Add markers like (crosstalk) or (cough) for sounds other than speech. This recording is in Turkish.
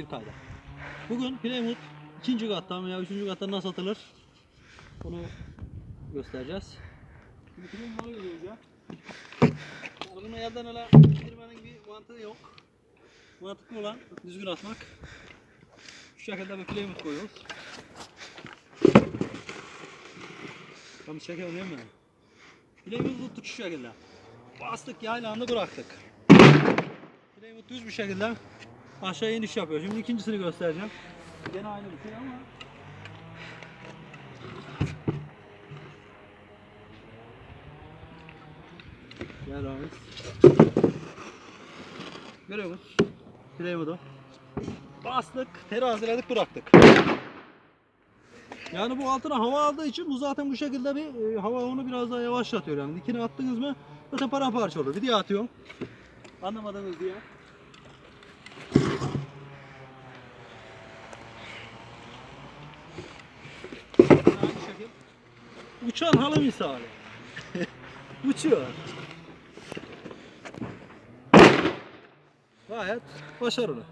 bir kayda. Bugün Plymouth ikinci kattan veya üçüncü kattan nasıl atılır? Bunu göstereceğiz. Şimdi Plymouth'u görüyoruz ya. Bunu yerden öyle indirmenin bir mantığı yok. Mantıklı olan düzgün atmak. Şu şekilde bir Plymouth koyuyoruz. Tam çekelim değil mi? Plymouth'u tuttuk şu şekilde. Bastık yaylağını bıraktık. Plymouth düz bir şekilde aşağı iniş yapıyor. Şimdi ikincisini göstereceğim. Gene aynı bir şey ama Gel Ramiz. Görüyor musun? Plymouth'u. Bastık, teraziledik, bıraktık. Yani bu altına hava aldığı için bu zaten bu şekilde bir e, hava onu biraz daha yavaşlatıyor yani. Dikine attınız mı zaten paramparça olur. Bir diye atıyorum. Anlamadınız diye. Aynı şekil. Uçan halı misali. (laughs) Uçuyor. Gayet başarılı.